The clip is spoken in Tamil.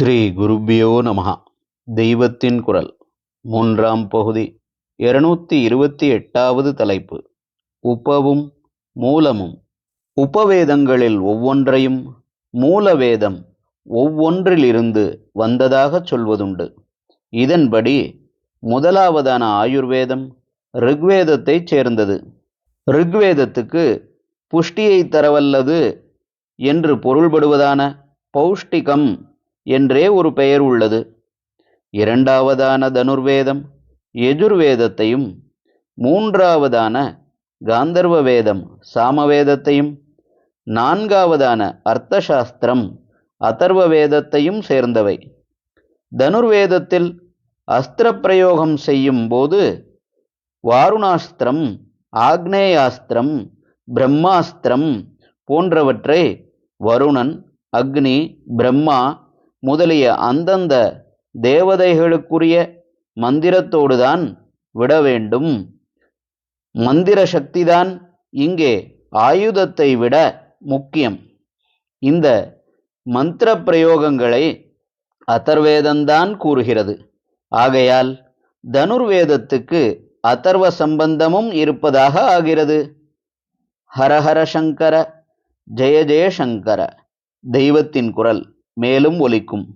ஸ்ரீ குருபியோ நமஹா. தெய்வத்தின் குரல். மூன்றாம் பகுதி. இருநூத்தி இருபத்தி எட்டாவது தலைப்பு. உபவும் மூலமும். உபவேதங்களில் ஒவ்வொன்றையும் மூலவேதம் ஒவ்வொன்றிலிருந்து வந்ததாகச் சொல்வதுண்டு. இதன்படி முதலாவதான ஆயுர்வேதம் ரிக்வேதத்தைச் சேர்ந்தது. ரிக்வேதத்துக்கு புஷ்டியை தரவல்லது என்று பொருள்படுவதான பௌஷ்டிகம் என்றே ஒரு பெயர் உள்ளது. இரண்டாவதான தனுர்வேதம் எஜுர்வேதத்தையும் மூன்றாவதான காந்தர்வ வேதம் சாமவேதத்தையும் நான்காவதான அர்த்தசாஸ்திரம் அதர்வ வேதத்தையும் சேர்ந்தவை. தனுர்வேதத்தில் அஸ்திர பிரயோகம் செய்யும் போது வாருணாஸ்திரம் ஆக்னேயாஸ்திரம் பிரம்மாஸ்திரம் போன்றவற்றை வருணன் அக்னி பிரம்மா முதலிய அந்தந்த தேவதைகளுக்குரிய மந்திரத்தோடுதான் விட வேண்டும். மந்திர சக்திதான் இங்கே ஆயுதத்தை விட முக்கியம். இந்த மந்திர பிரயோகங்களை அதர்வேதந்தான் கூறுகிறது. ஆகையால் தனுர்வேதத்துக்கு அதர்வ சம்பந்தமும் இருப்பதாக ஆகிறது. ஹரஹர சங்கர ஜெய ஜெயசங்கர தெய்வத்தின் குரல். மேலும் ஒலிக்கும்.